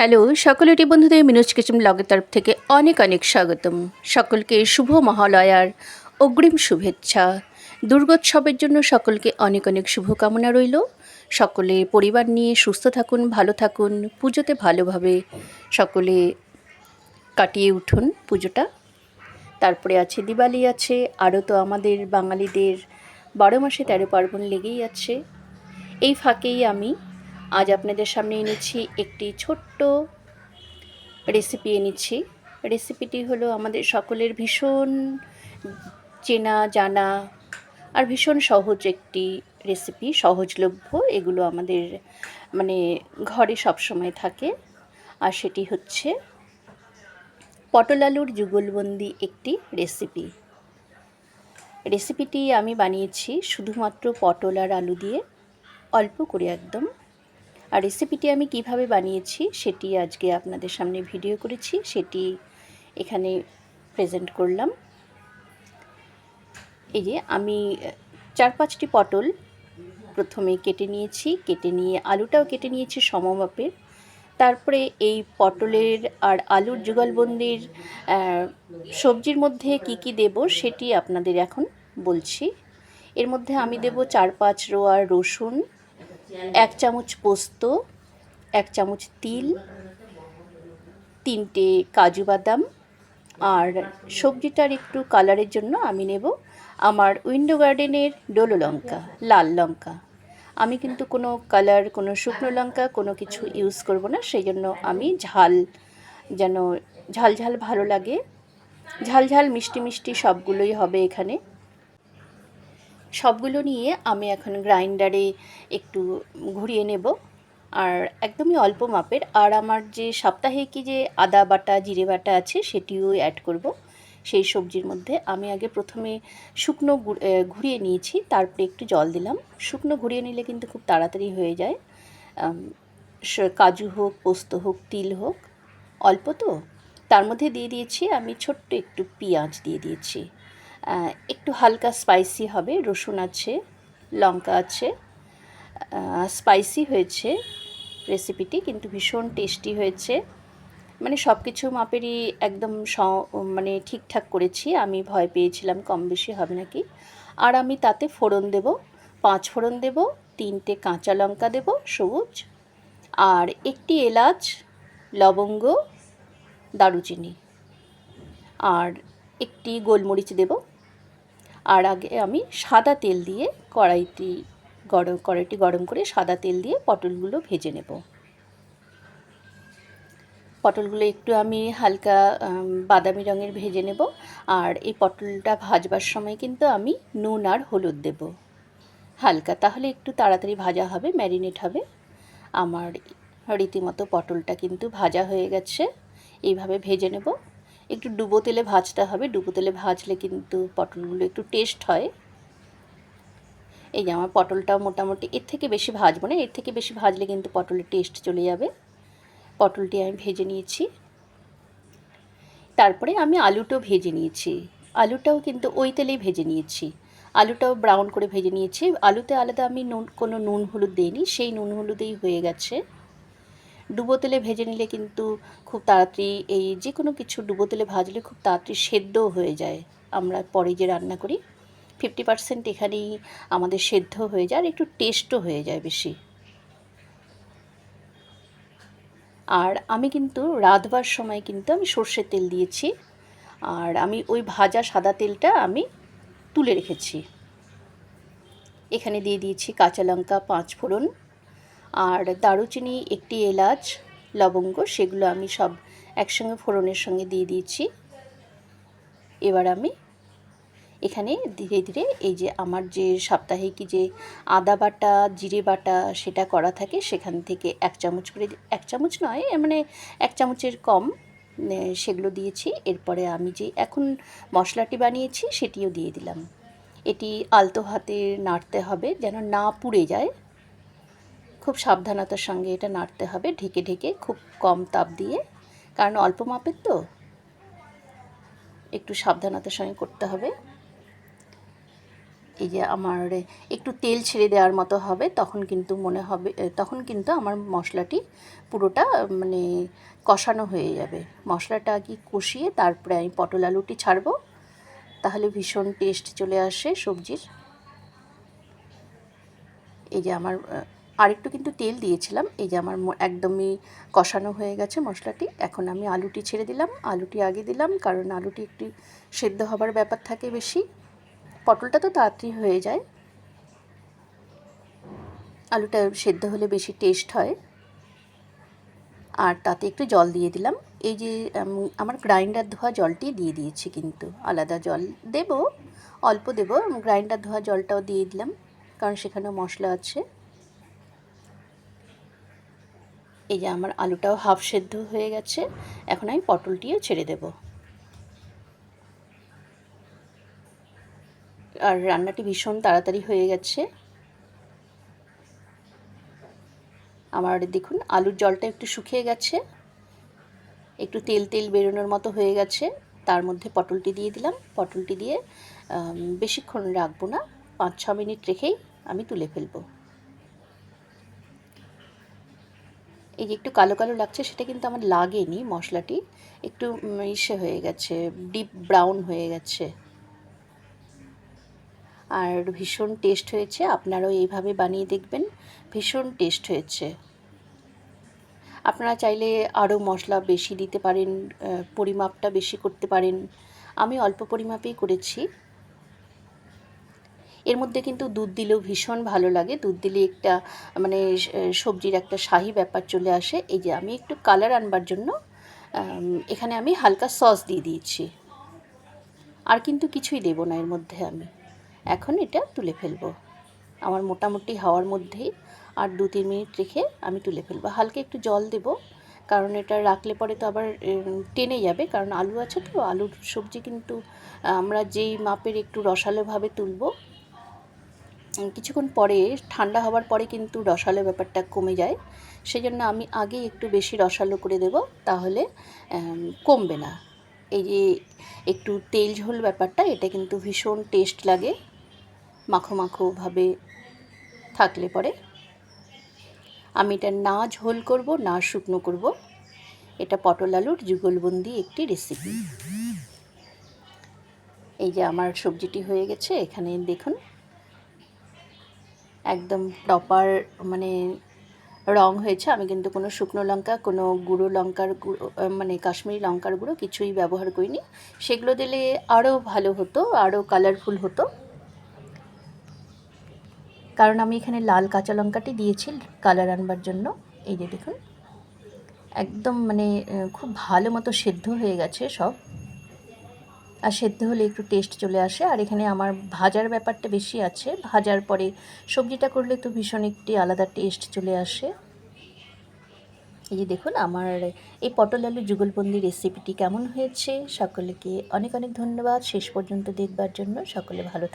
Hello সকলেরই বন্ধুদের মিনোজ kitchen ব্লগের তরফ থেকে অনেক অনেক স্বাগতম। সকলকে শুভ মহালয়ার অগ্রিম শুভেচ্ছা। দুর্গোৎসবের জন্য সকলকে অনেক অনেক শুভকামনা রইল। সকলে পরিবার নিয়ে সুস্থ থাকুন, ভালো থাকুন, পুজোতে ভালোভাবে সকলে কাটিয়ে উঠুন পুজোটা। তারপরে আছে দিওয়ালি আছে, আরও তো আমাদের বাঙালিদের বারো মাসে তেরো পার্বণ লেগেই আছে। এই ফাঁকেই আমি আজ আপনাদের সামনে এনেছি একটি ছোট্ট রেসিপি এনেছি। রেসিপিটি হলো আমাদের সকলের ভীষণ চেনা, জানা আর ভীষণ সহজ একটি রেসিপি সহজলভ্য। এগুলো আমাদের মানে ঘরে সবসময় থাকে। আর সেটি হচ্ছে পটল আলুর যুগলবন্দি একটি রেসিপি রেসিপিটি আমি বানিয়েছি শুধুমাত্র পটল আর আলু দিয়ে, অল্প করে একদম। আর রেসিপিটি আমি কীভাবে বানিয়েছি সেটি আজকে আপনাদের সামনে ভিডিও করেছি, সেটি এখানে প্রেজেন্ট করলাম। এই যে আমি, চার পাঁচটি পটল প্রথমে কেটে নিয়েছি, কেটে নিয়ে আলুটাও কেটে নিয়েছি সমমাপের। তারপরে এই পটলের আর আলুর যুগলবন্দির সবজির মধ্যে কি কি দেব সেটি আপনাদের এখন বলছি। এর মধ্যে আমি দেব চার পাঁচ রোয়ার রসুন এক চামচ পোস্ত, এক চামচ তিল, তিনটে কাজু বাদাম, আর সবজিটার একটু কালারের জন্য আমি নেব আমার উইন্ডো গার্ডেনের ডোলো লঙ্কা, লাল লঙ্কা। আমি কিন্তু কোনো কালার, কোনো শুকনো লঙ্কা, কোনো কিছু ইউজ করব না সেই জন্য আমি ঝাল যেন ঝাল ঝাল ভালো লাগে। ঝাল ঝাল মিষ্টি মিষ্টি সবগুলোই হবে এখানে। সবগুলো নিয়ে আমি এখন গ্রাইন্ডারে একটু ঘুরিয়ে নেব। আর একদমই অল্প মাপের। আর আমার যে সাপ্তাহিকই যে আদা বাটা, জিরে বাটা আছে, সেটিও অ্যাড করব। সেই সবজির মধ্যে আমি আগে প্রথমে শুকনো ঘুরিয়ে নিয়েছি। তারপরে একটু জল দিলাম। শুকনো ঘুরিয়ে নিলে কিন্তু খুব তাড়াতাড়ি হয়ে যায়। কাজু হোক, পোস্ত হোক, তিল হোক, অল্প তো। তার মধ্যে দিয়ে দিয়েছি আমি ছোট্ট একটু পেঁয়াজ দিয়ে দিয়েছি। একটু হালকা স্পাইসি হবে। রসুন আছে, লঙ্কা আছে। স্পাইসি হয়েছে রেসিপিটি কিন্তু ভীষণ টেস্টি হয়েছে। মানে সব কিছু মাপেরই একদম স মানে ঠিকঠাক করেছি। আমি ভয় পেয়েছিলাম কম বেশি হবে নাকি। আর আমি তাতে ফোড়ন দেব, পাঁচ ফোড়ন দেব, তিনটে কাঁচা লঙ্কা দেব, সবুজ। আর একটি এলাচ, লবঙ্গ, দারুচিনি। আর একটি গোলমরিচ দেব। আর আগে আমি সাদা তেল দিয়ে কড়াইটি গরম কড়াইটি গরম করে সাদা তেল দিয়ে পটলগুলো ভেজে নেব। পটলগুলো একটু আমি হালকা বাদামি রঙের ভেজে নেব। আর এই পটলটা ভাজবার সময় কিন্তু আমি নুন আর হলুদ দেব। হালকা, তাহলে একটু তাড়াতাড়ি ভাজা হবে, ম্যারিনেট হবে। আমার রীতিমতো পটলটা কিন্তু ভাজা হয়ে গেছে। এইভাবে ভেজে নেব। একটু ডুবো তেলে ভাজতে হবে। ডুবো তেলে ভাজলে কিন্তু পটলগুলো একটু টেস্ট হয়। এই যে আমার পটলটাও মোটামুটি, এর থেকে বেশি ভাজবো না, এর থেকে বেশি ভাজলে কিন্তু পটলের টেস্ট চলে যাবে। পটলটি আমি ভেজে নিয়েছি। তারপরে আমি আলুটাও ভেজে নিয়েছি। আলুটাও কিন্তু ওই তেলেই ভেজে নিয়েছি। আলুটাও ব্রাউন করে ভেজে নিয়েছি। আলুতে আলাদা আমি নুন, কোনো নুন হলুদ দিইনি, সেই নুন হলুদেই হয়ে গেছে। ডুবো তেলে ভেজে নিলে কিন্তু খুব তাড়াতাড়ি এই যে কোনো কিছু ডুবো তেলে ভাজলে খুব তাড়াতাড়ি সেদ্ধও হয়ে যায়। আমরা পরে যে রান্না করি। ফিফটি পার্সেন্ট এখানেই আমাদের সেদ্ধ হয়ে যায় আর একটু টেস্টও হয়ে যায় বেশি। আর আমি কিন্তু রাঁধবার সময় কিন্তু আমি সর্ষের তেল দিয়েছি। আর আমি ওই ভাজা সাদা তেলটা আমি তুলে রেখেছি। এখানে দিয়ে দিয়েছি কাঁচা লঙ্কা, পাঁচ ফোড়ন আর দারুচিনি একটি এলাচ, লবঙ্গ, সেগুলো আমি সব একসঙ্গে ফোড়নের সঙ্গে দিয়ে দিয়েছি। এবার আমি এখানে ধীরে ধীরে এই যে আমার যে সাপ্তাহিক যে আদা বাটা, জিরে বাটা সেটা করা থাকে, সেখান থেকে এক চামচ করে এক চামচ নয় মানে এক চামচের কম সেগুলো দিয়েছি। এরপরে আমি যে এখন মশলাটি বানিয়েছি সেটিও দিয়ে দিলাম। এটি আলতো হাতে নাড়তে হবে যেন না পুড়ে যায়। খুব সাবধানতার সঙ্গে এটা নাড়তে হবে, ঢেকে ঢেকে খুব কম তাপ দিয়ে, কারণ অল্প মাপের তো। একটু সাবধানতার সঙ্গে করতে হবে। এই যে আমার একটু তেল ছেড়ে দেওয়ার মতো হবে, তখন কিন্তু মনে হবে তখন কিন্তু আমার মশলাটি পুরোটা মানে কষানো হয়ে যাবে। মশলাটা কি কষিয়ে তারপরে আমি পটল আলুটি ছাড়বো, তাহলে ভীষণ টেস্ট চলে আসে সবজির। এই যে আমার আহ, আরেকটু কিন্তু তেল দিয়েছিলাম। এই যে আমার একদমই কষানো হয়ে গেছে মশলাটি। এখন আমি আলুটি ছেড়ে দিলাম। আলুটি আগে দিলাম কারণ আলুটি একটু সেদ্ধ হবার ব্যাপার থাকে বেশি। পটলটা তো তাড়াতাড়ি হয়ে যায়। আলুটা সেদ্ধ হলে বেশি টেস্ট হয়। আর তাতে একটু জল দিয়ে দিলাম। এই যে আমার গ্রাইন্ডার ধোয়া জলটি দিয়ে দিয়েছি কিন্তু। আলাদা জল দেব অল্প দেব। গ্রাইন্ডার ধোয়া জলটাও দিয়ে দিলাম কারণ সেখানেও মশলা আছে। এই যে আমার আলুটাও হাফ সেদ্ধ হয়ে গেছে, এখন আমি পটলটিও ছেড়ে দেব। আর রান্নাটি ভীষণ তাড়াতাড়ি হয়ে গেছে। আমার দেখুন, আলুর জলটা একটু শুকিয়ে গেছে। একটু তেল তেল বেরোনোর মতো হয়ে গেছে। তার মধ্যে পটলটি দিয়ে দিলাম। পটলটি দিয়ে বেশিক্ষণ রাখব না। পাঁচ ছ মিনিট রেখেই আমি তুলে ফেলব। এই যে একটু কালো কালো লাগছে, সেটা কিন্তু আমার লাগেনি মশলাটি। একটু ইসে হয়ে গেছে, ডিপ ব্রাউন হয়ে গেছে। আর ভীষণ টেস্ট হয়েছে, আপনারাও এইভাবে বানিয়ে দেখবেন, ভীষণ টেস্ট হয়েছে। আপনারা চাইলে আরও মশলা বেশি দিতে পারেন পরিমাপটা বেশি করতে পারেন। আমি অল্প পরিমাপেই করেছি। এর মধ্যে কিন্তু দুধ দিলেও ভীষণ ভালো লাগে। দুধ দিলে একটা মানে সবজির একটা শাহি ব্যাপার চলে আসে। এই যে আমি একটু কালার আনবার জন্য এখানে আমি হালকা সস দিয়ে দিয়েছি আর কিন্তু কিছুই দেবো না এর মধ্যে আমি। এখন এটা তুলে ফেলব। আমার মোটামুটি হাওয়ার মধ্যেই আর দু তিন মিনিট রেখে আমি তুলে ফেলব। হালকা একটু জল দেব, কারণ এটা রাখলে পরে তো আবার টেনে যাবে। কারণ আলু আছে তো, আলুর সবজি কিন্তু, আমরা যেই মাপের একটু রসালোভাবে তুলবো কিছুক্ষণ পরে, ঠান্ডা হওয়ার পরে কিন্তু রসালো ব্যাপারটা কমে যায়। সেই জন্য আমি আগে একটু বেশি রসালো করে দেব, তাহলে কমবে না। এই যে, একটু তেল ঝোল ব্যাপারটা, এটা কিন্তু ভীষণ টেস্ট লাগে, মাখো মাখোভাবে থাকলে পরে। আমি এটা না ঝোল করব, না শুকনো করব। এটা পটল আলুর যুগলবন্দি একটি রেসিপি এই যে, আমার সবজিটি হয়ে গেছে, এখানে দেখুন। একদম প্রপার মানে রং হয়েছে। আমি কিন্তু কোনো শুকনো লঙ্কা, কোনো গুঁড়ো লঙ্কার গুঁড়ো মানে কাশ্মীরি লঙ্কার গুঁড়ো কিছুই ব্যবহার করিনি। সেগুলো দিলে আরও ভালো হতো, আরও কালারফুল হতো। কারণ আমি এখানে লাল কাঁচা লঙ্কাটি দিয়েছি কালার আনবার জন্য। এই যে দেখুন, একদম মানে খুব ভালো মতো সেদ্ধ হয়ে গেছে সব। আর সেদ্ধ হলে একটু টেস্ট চলে আসে। আর এখানে আমার ভাজার ব্যাপারটা বেশি আছে। ভাজার পরে সবজিটা করলে তো ভীষণ একটি আলাদা টেস্ট চলে আসে। এই যে দেখুন, আমার এই পটল আলু যুগলবন্দি রেসিপিটি কেমন হয়েছে? সকলকে অনেক অনেক ধন্যবাদ। শেষ পর্যন্ত দেখবার জন্য সকলে ভালো